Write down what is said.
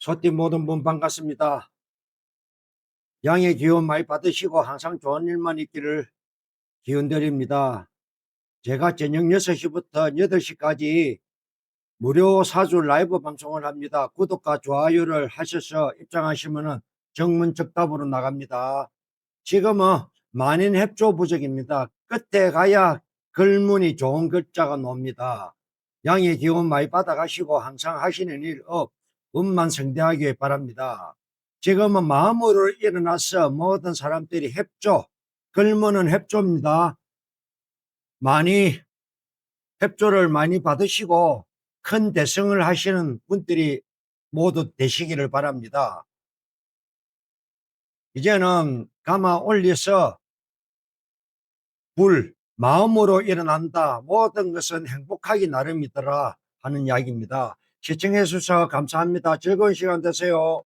소띠 모든 분 반갑습니다. 양의 기운 많이 받으시고 항상 좋은 일만 있기를 기운 드립니다. 제가 저녁 6시부터 8시까지 무료 사주 라이브 방송을 합니다. 구독과 좋아요를 하셔서 입장하시면 정문 접답으로 나갑니다. 지금은 만인 협조 부적입니다. 끝에 가야 글문이 좋은 글자가 나옵니다. 양의 기운 많이 받아가시고 항상 하시는 일 업, 운만 성대하기 바랍니다. 지금은 마음으로 일어나서 모든 사람들이 협조, 글문은 협조입니다. 많이 협조를 많이 받으시고 큰 대성을 하시는 분들이 모두 되시기를 바랍니다. 이제는 감아 올려서 불, 마음으로 일어난다. 모든 것은 행복하기 나름이더라 하는 이야기입니다. 시청해 주셔서 감사합니다. 즐거운 시간 되세요.